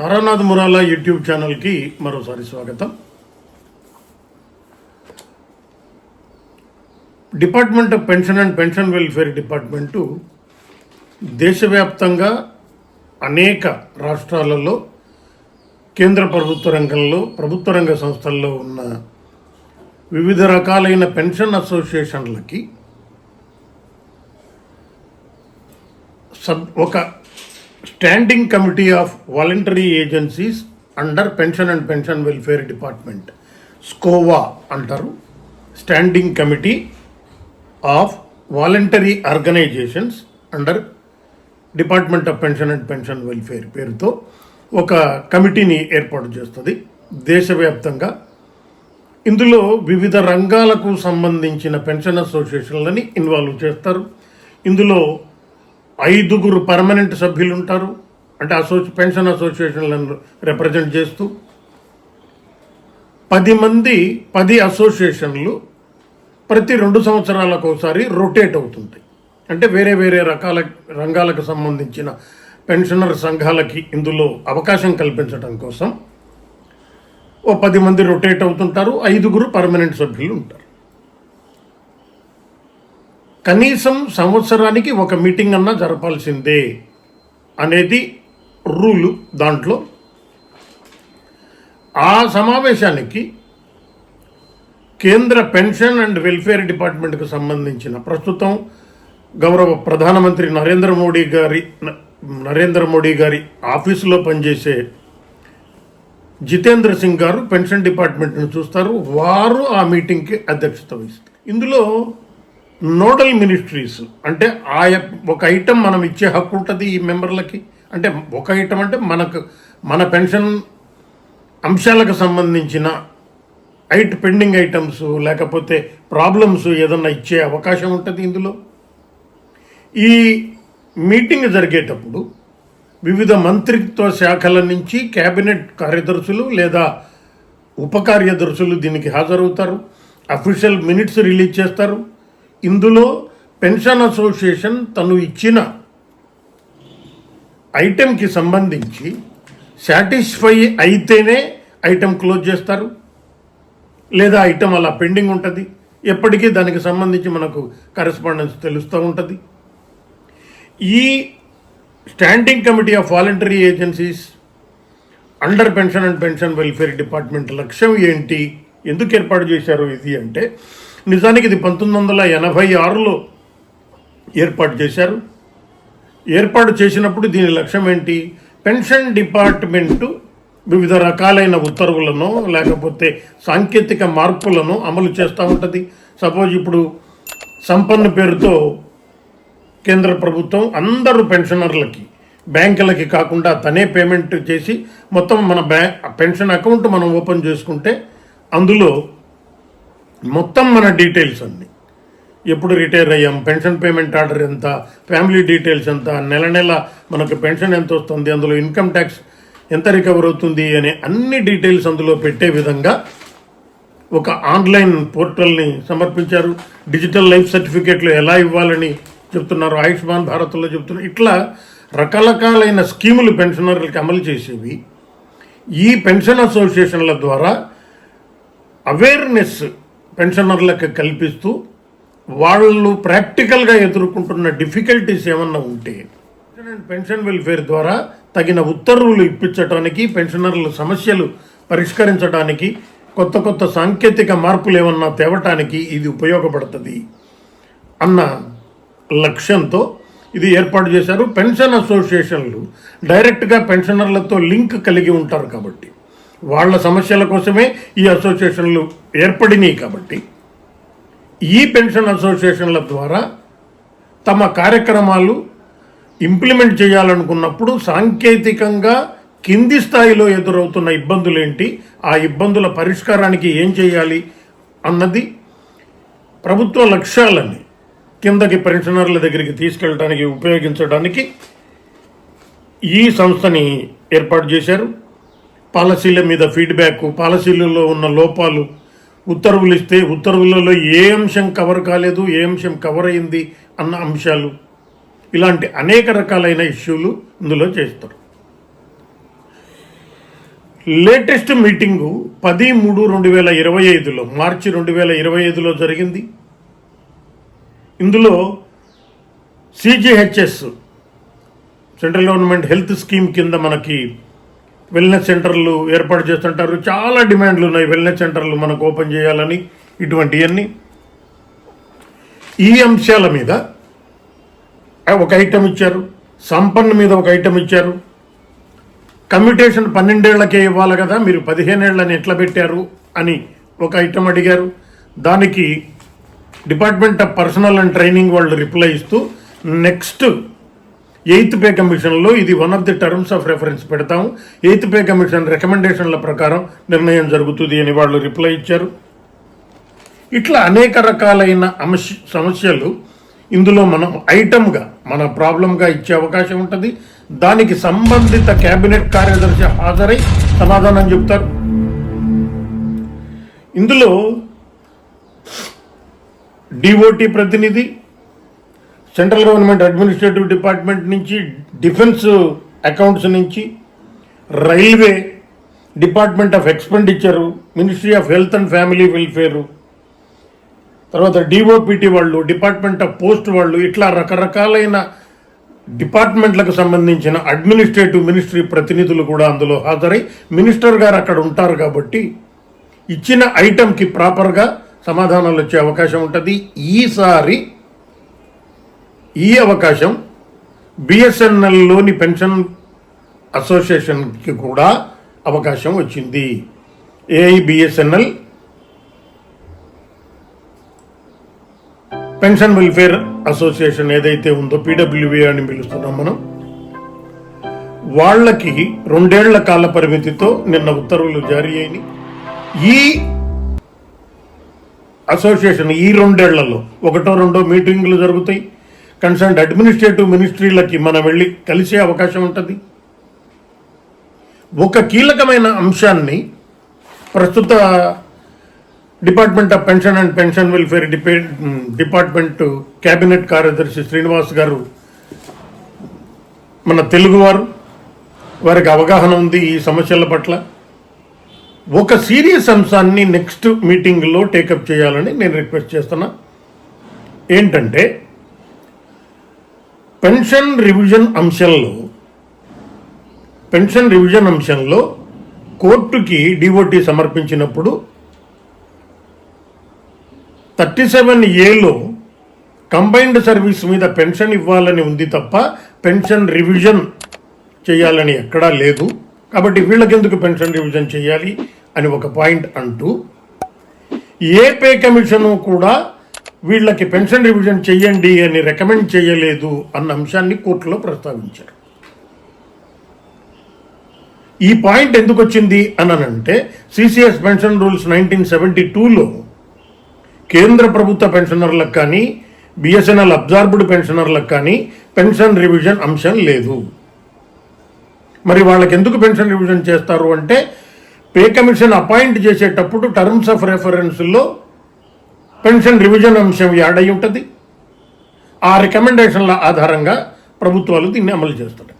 Taranath మురాలా YouTube ఛానల్కి మరోసారి స్వాగతం. Department of pension and pension welfare department దేశవ్యాప్తంగా అనేక రాష్ట్రాలలో కేంద్ర ప్రభుత్వ రంగంలో ప్రభుత్వ రంగ సంస్థల్లో ఉన్న వివిధ రకాలైన పెన్షన్ అసోసియేషన్లకి సబ్ ఒక standing committee of voluntary agencies under pension and pension welfare department SCOVA అంటారు. Standing committee of voluntary organisations under department of pension and pension welfare పేరుతో ఒక కమిటీని ఏర్పాటు చేస్తుంది. దేశవ్యాప్తంగా ఇందులో వివిధ రంగాలకు సంబంధించిన పెన్షన్ అసోసియేషన్లని ఇన్వాల్వ్ చేస్తారు. ఇందులో ఐదుగురు పర్మనెంట్ సభ్యులు ఉంటారు అంటే అసోసి పెన్షన్ అసోసియేషన్లను రిప్రజెంట్ చేస్తూ పది మంది పది అసోసియేషన్లు ప్రతి రెండు సంవత్సరాలకు ఒకసారి రొటేట్ అవుతుంటాయి. అంటే వేరే వేరే రకాల రంగాలకు సంబంధించిన పెన్షనర్ సంఘాలకి ఇందులో అవకాశం కల్పించడం కోసం ఓ పది మంది రొటేట్ అవుతుంటారు. ఐదుగురు పర్మనెంట్ సభ్యులు ఉంటారు కనీసం సంవత్సరానికి ఒక మీటింగ్ అన్నా జరపాల్సిందే అనేది రూలు దాంట్లో. ఆ సమావేశానికి కేంద్ర పెన్షన్ అండ్ వెల్ఫేర్ డిపార్ట్మెంట్కు సంబంధించిన ప్రస్తుతం గౌరవ ప్రధానమంత్రి నరేంద్ర మోడీ గారి నరేంద్ర మోడీ గారి ఆఫీసులో పనిచేసే జితేంద్ర సింగ్ గారు పెన్షన్ డిపార్ట్మెంట్ను చూస్తారు. వారు ఆ మీటింగ్కి అధ్యక్షత వహిస్తారు. ఇందులో నోడల్ మినిస్ట్రీస్ అంటే ఆయా ఒక ఐటెం మనం ఇచ్చే హక్కు ఉంటుంది ఈ మెంబర్లకి. అంటే ఒక ఐటెం అంటే మనకు మన పెన్షన్ అంశాలకు సంబంధించిన ఐట్ పెండింగ్ ఐటమ్స్ లేకపోతే ప్రాబ్లమ్స్ ఏదన్నా ఇచ్చే అవకాశం ఉంటుంది ఇందులో. ఈ మీటింగ్ జరిగేటప్పుడు వివిధ మంత్రిత్వ శాఖల నుంచి కేబినెట్ కార్యదర్శులు లేదా ఉప కార్యదర్శులు దీనికి హాజరవుతారు. అఫీషియల్ మినిట్స్ రిలీజ్ చేస్తారు. ఇందులో పెన్షన్ అసోసియేషన్ తను ఇచ్చిన ఐటెంకి సంబంధించి సాటిస్ఫై అయితేనే ఐటెం క్లోజ్ చేస్తారు. లేదా ఐటెం అలా పెండింగ్ ఉంటుంది. ఎప్పటికీ దానికి సంబంధించి మనకు కరెస్పాండెన్స్ తెలుస్తూ ఉంటుంది. ఈ standing committee of voluntary agencies under pension and pension welfare department లక్ష్యం ఏంటి? ఎందుకు ఏర్పాటు చేశారు ఇది అంటే నిజానికి ఇది పంతొమ్మిది వందల ఎనభై ఆరులో ఏర్పాటు చేశారు. ఏర్పాటు చేసినప్పుడు దీని లక్ష్యం ఏంటి? పెన్షన్ డిపార్ట్మెంటు వివిధ రకాలైన ఉత్తర్వులను లేకపోతే సాంకేతిక మార్పులను అమలు చేస్తూ ఉంటుంది. సపోజ్ ఇప్పుడు సంపన్న పేరుతో కేంద్ర ప్రభుత్వం అందరూ పెన్షనర్లకి బ్యాంకులకి కాకుండా తనే పేమెంట్ చేసి మొత్తం మన బ్యా పెన్షన్ అకౌంట్ మనం ఓపెన్ చేసుకుంటే అందులో మొత్తం మన డీటెయిల్స్ అన్ని. ఎప్పుడు రిటైర్ అయ్యాం పెన్షన్ పేమెంట్ ఆర్డర్ ఎంత ఫ్యామిలీ డీటెయిల్స్ ఎంత నెల నెల మనకు పెన్షన్ ఎంత వస్తుంది అందులో ఇన్కమ్ ట్యాక్స్ ఎంత రికవర్ అవుతుంది అనే అన్ని డీటెయిల్స్ అందులో పెట్టే విధంగా ఒక ఆన్లైన్ పోర్టల్ని సమర్పించారు. డిజిటల్ లైఫ్ సర్టిఫికేట్లు ఎలా ఇవ్వాలని చెప్తున్నారు ఆయుష్మాన్ భారత్లో చెప్తున్నారు. ఇట్లా రకరకాలైన స్కీములు పెన్షనర్లకి అమలు చేసేవి. ఈ పెన్షన్ అసోసియేషన్ల ద్వారా అవేర్నెస్ పెన్షనర్లకు కల్పిస్తూ వాళ్ళు ప్రాక్టికల్గా ఎదుర్కొంటున్న డిఫికల్టీస్ ఏమన్నా ఉంటే పెన్షన్ అండ్ పెన్షన్ వెల్ఫేర్ ద్వారా తగిన ఉత్తర్వులు ఇప్పించడానికి పెన్షనర్ల సమస్యలు పరిష్కరించడానికి కొత్త కొత్త సాంకేతిక మార్పులు ఏమన్నా తేవటానికి ఇది ఉపయోగపడుతుంది అన్న లక్ష్యంతో ఇది ఏర్పాటు చేశారు. పెన్షన్ అసోసియేషన్లు డైరెక్ట్గా పెన్షనర్లతో లింక్ కలిగి ఉంటారు కాబట్టి. వాళ్ళ సమస్యల కోసమే ఈ అసోసియేషన్లు ఏర్పడినాయి కాబట్టి ఈ పెన్షన్ అసోసియేషన్ల ద్వారా తమ కార్యక్రమాలు ఇంప్లిమెంట్ చేయాలనుకున్నప్పుడు సాంకేతికంగా కింది స్థాయిలో ఎదురవుతున్న ఇబ్బందులు ఏంటి ఆ ఇబ్బందుల పరిష్కారానికి ఏం చేయాలి అన్నది ప్రభుత్వ లక్ష్యాలని కిందకి పెన్షనర్ల దగ్గరికి తీసుకెళ్ళడానికి ఉపయోగించడానికి ఈ సంస్థని ఏర్పాటు చేశారు. పాలసీల మీద ఫీడ్బ్యాక్ పాలసీలలో ఉన్న లోపాలు ఉత్తర్వులు ఇస్తే ఉత్తర్వులలో ఏ అంశం కవర్ కాలేదు ఏ అంశం కవర్ అయింది అన్న అంశాలు. ఇలాంటి అనేక రకాలైన ఇష్యూలు ఇందులో చేస్తారు. లేటెస్ట్ మీటింగు పది మూడు రెండు వేల ఇరవై ఐదులో మార్చి రెండు వేల ఇరవై ఐదులో జరిగింది. ఇందులో CGHS central government health scheme కింద మనకి వెల్నెస్ సెంటర్లు ఏర్పాటు చేస్తుంటారు. చాలా డిమాండ్లు ఉన్నాయి వెల్నెస్ సెంటర్లు మనకు ఓపెన్ చేయాలని ఇటువంటివన్నీ ఈ అంశాల మీద ఒక ఐటెం ఇచ్చారు. సంపన్న మీద ఒక ఐటెం ఇచ్చారు. కమ్యూటేషన్ పన్నెండేళ్ళకే ఇవ్వాలి కదా మీరు పదిహేనేళ్ళని ఎట్లా పెట్టారు అని ఒక ఐటెం అడిగారు. దానికి department of personnel and training వాళ్ళు రిప్లై ఇస్తూ నెక్స్ట్ ఎయిత్ పే కమిషన్లో ఇది one of the terms of reference పెడతాము ఎయిత్ పే కమిషన్ రికమెండేషన్ల ప్రకారం నిర్ణయం జరుగుతుంది అని వాళ్ళు రిప్లై ఇచ్చారు. ఇట్లా అనేక రకాలైన అంశ సమస్యలు ఇందులో మనం ఐటమ్గా మన ప్రాబ్లంగా ఇచ్చే అవకాశం ఉంటుంది. దానికి సంబంధిత కేబినెట్ కార్యదర్శి హాజరై సమాధానం చెప్తారు. ఇందులో డిఓటి ప్రతినిధి సెంట్రల్ గవర్నమెంట్ అడ్మినిస్ట్రేటివ్ డిపార్ట్మెంట్ నుంచి డిఫెన్స్ అకౌంట్స్ నుంచి railway department of expenditure ministry of health and family welfare తర్వాత డిఓపిటి వాళ్ళు డిపార్ట్మెంట్ ఆఫ్ పోస్ట్ వాళ్ళు ఇట్లా రకరకాలైన డిపార్ట్మెంట్లకు సంబంధించిన అడ్మినిస్ట్రేటివ్ మినిస్ట్రీ ప్రతినిధులు కూడా అందులో హాజరై మినిస్టర్ గారు అక్కడ ఉంటారు కాబట్టి ఇచ్చిన ఐటెంకి ప్రాపర్గా సమాధానాలు వచ్చే అవకాశం ఉంటుంది. ఈసారి ఈ అవకాశం బిఎస్ఎన్ఎల్లోని పెన్షన్ అసోసియేషన్కి కూడా అవకాశం వచ్చింది. ఏఐబిఎస్ఎన్ఎల్ పెన్షన్ వెల్ఫేర్ అసోసియేషన్ ఏదైతే ఉందో పీడబ్ల్యూఏ అని పిలుస్తున్నాం మనం. వాళ్ళకి రెండేళ్ళ కాల పరిమితితో నిన్న ఉత్తర్వులు జారీ అయినాయి. ఈ అసోసియేషన్ ఈ రెండేళ్ళలో ఒకటో రెండో మీటింగ్లు జరుగుతాయి. కన్సర్న్ అడ్మినిస్ట్రేటివ్ మినిస్ట్రీలకి మనం వెళ్ళి కలిసే అవకాశం ఉంటుంది. ఒక కీలకమైన అంశాన్ని ప్రస్తుత department of pension and pension welfare డిపే department cabinet కార్యదర్శి శ్రీనివాస్ గారు మన తెలుగువారు వారికి అవగాహన ఉంది ఈ సమస్యల పట్ల. ఒక సీరియస్ అంశాన్ని నెక్స్ట్ మీటింగ్లో టేకప్ చేయాలని నేను రిక్వెస్ట్ చేస్తున్నా. ఏంటంటే పెన్షన్ రివిజన్ అంశంలో పెన్షన్ రివిజన్ అంశంలో కోర్టుకి డిఓటి సమర్పించినప్పుడు థర్టీ సెవెన్ ఏలో కంబైన్డ్ సర్వీస్ మీద పెన్షన్ ఇవ్వాలని ఉంది తప్ప పెన్షన్ రివిజన్ చేయాలని ఎక్కడా లేదు. కాబట్టి వీళ్ళకెందుకు పెన్షన్ రివిజన్ చేయాలి అని ఒక పాయింట్ అంటూ ఏ పే కమిషను కూడా వీళ్ళకి పెన్షన్ రివిజన్ చెయ్యండి అని రికమెండ్ చేయలేదు అన్న అంశాన్ని కోర్టులో ప్రస్తావించారు. ఈ పాయింట్ ఎందుకు వచ్చింది అనంటే CCS pension rules nineteen seventy టూలో కేంద్ర ప్రభుత్వ పెన్షనర్లకు కానీ బిఎస్ఎన్ఎల్ అబ్జార్బ్డ్ పెన్షనర్లకు కానీ పెన్షన్ రివిజన్ అంశం లేదు. మరి వాళ్ళకి ఎందుకు పెన్షన్ రివిజన్ చేస్తారు అంటే పే కమిషన్ అపాయింట్ చేసేటప్పుడు టర్మ్స్ ఆఫ్ రెఫరెన్స్లో పెన్షన్ రివిజన్ అంశం యాడ్ అయి ఉంటుంది. ఆ రికమెండేషన్ల ఆధారంగా ప్రభుత్వాలు దీన్ని అమలు చేస్తాయి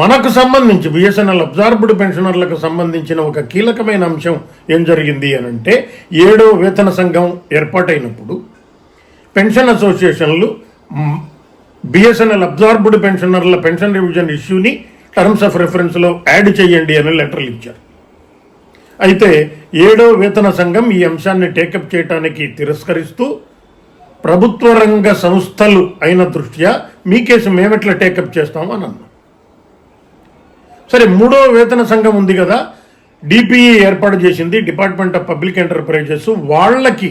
మనకు సంబంధించి బిఎస్ఎన్ఎల్ అబ్జార్బ్డ్ పెన్షనర్లకు సంబంధించిన ఒక కీలకమైన అంశం ఏం జరిగింది అని అంటే ఏడో వేతన సంఘం ఏర్పాటైనప్పుడు పెన్షన్ అసోసియేషన్లు బిఎస్ఎన్ఎల్ అబ్జార్బ్డ్ పెన్షనర్ల పెన్షన్ రివిజన్ ఇష్యూని టర్మ్స్ ఆఫ్ రెఫరెన్స్లో యాడ్ చేయండి అని లెటర్లు ఇచ్చారు. అయితే ఏడో వేతన సంఘం ఈ అంశాన్ని టేకప్ చేయటానికి తిరస్కరిస్తూ ప్రభుత్వ రంగ సంస్థలు అయిన దృష్ట్యా మీ కేసు మేమెట్లా టేకప్ చేస్తామని అని అన్నాం. సరే మూడో వేతన సంఘం ఉంది కదా డిపిఈ ఏర్పాటు చేసింది డిపార్ట్మెంట్ ఆఫ్ పబ్లిక్ ఎంటర్ప్రైజెస్ వాళ్ళకి.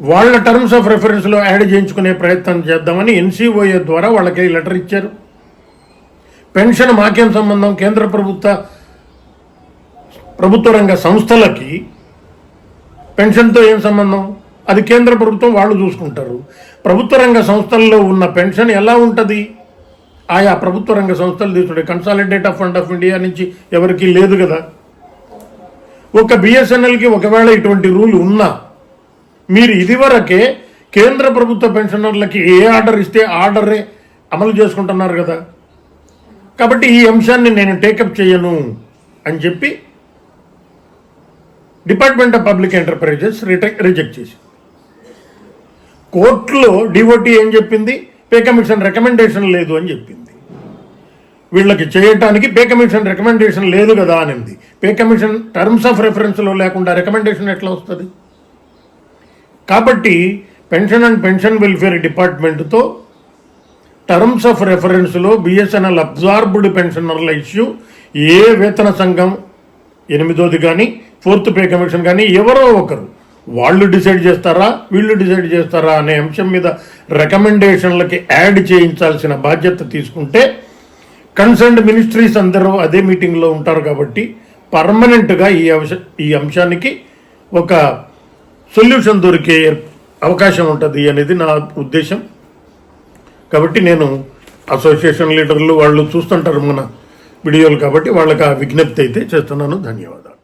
వాళ్ళ టర్మ్స్ ఆఫ్ రెఫరెన్స్లో యాడ్ చేయించుకునే ప్రయత్నం చేద్దామని ఎన్సీఓఏ ద్వారా వాళ్ళకి లెటర్ ఇచ్చారు. పెన్షన్ మాకేం సంబంధం? కేంద్ర ప్రభుత్వ ప్రభుత్వ రంగ సంస్థలకి పెన్షన్తో ఏం సంబంధం? అది కేంద్ర ప్రభుత్వం వాళ్ళు చూసుకుంటారు. ప్రభుత్వ రంగ సంస్థల్లో ఉన్న పెన్షన్ ఎలా ఉంటుంది? ఆయా ప్రభుత్వ రంగ సంస్థలు తీసుకుంటే consolidate of fund of India నుంచి ఎవరికి లేదు కదా. ఒక బిఎస్ఎన్ఎల్కి ఒకవేళ ఇటువంటి రూల్ ఉన్నా మీరు ఇదివరకే కేంద్ర ప్రభుత్వ పెన్షనర్లకి ఏ ఆర్డర్ ఇస్తే ఆర్డరే అమలు చేసుకుంటున్నారు కదా. కాబట్టి ఈ అంశాన్ని నేను టేకప్ చేయను అని చెప్పి department of public enterprises reject చేసి కోర్టులో డిఓటి ఏం చెప్పింది? పే కమిషన్ రికమెండేషన్ లేదు అని చెప్పింది. వీళ్ళకి చేయటానికి పే కమిషన్ రికమెండేషన్ లేదు కదా అనింది. పే కమిషన్ టర్మ్స్ ఆఫ్ రెఫరెన్స్లో లేకుండా రికమెండేషన్ ఎట్లా వస్తుంది? కాబట్టి పెన్షన్ అండ్ పెన్షన్ వెల్ఫేర్ డిపార్ట్మెంట్తో టర్మ్స్ ఆఫ్ రెఫరెన్స్లో బిఎస్ఎన్ఎల్ అబ్జార్బ్డ్ పెన్షనర్ల ఇష్యూ ఏ వేతన సంఘం ఎనిమిదోది కానీ ఫోర్త్ పే కమిషన్ కానీ ఎవరో ఒకరు. వాళ్ళు డిసైడ్ చేస్తారా? వీళ్ళు డిసైడ్ చేస్తారా అనే అంశం మీద రికమెండేషన్లకి యాడ్ చేయించాల్సిన బాధ్యత తీసుకుంటే కన్సర్న్డ్ మినిస్ట్రీస్ అందరూ అదే మీటింగ్లో ఉంటారు కాబట్టి పర్మనెంట్గా ఈ అంశ ఈ అంశానికి ఒక సొల్యూషన్ దొరికే అవకాశం ఉంటుంది అనేది నా ఉద్దేశం. కాబట్టి నేను అసోసియేషన్ లీడర్లు వాళ్ళు చూస్తుంటారు మన వీడియోలు కాబట్టి వాళ్ళకి ఆ విజ్ఞప్తి అయితే చేస్తున్నాను. ధన్యవాదాలు.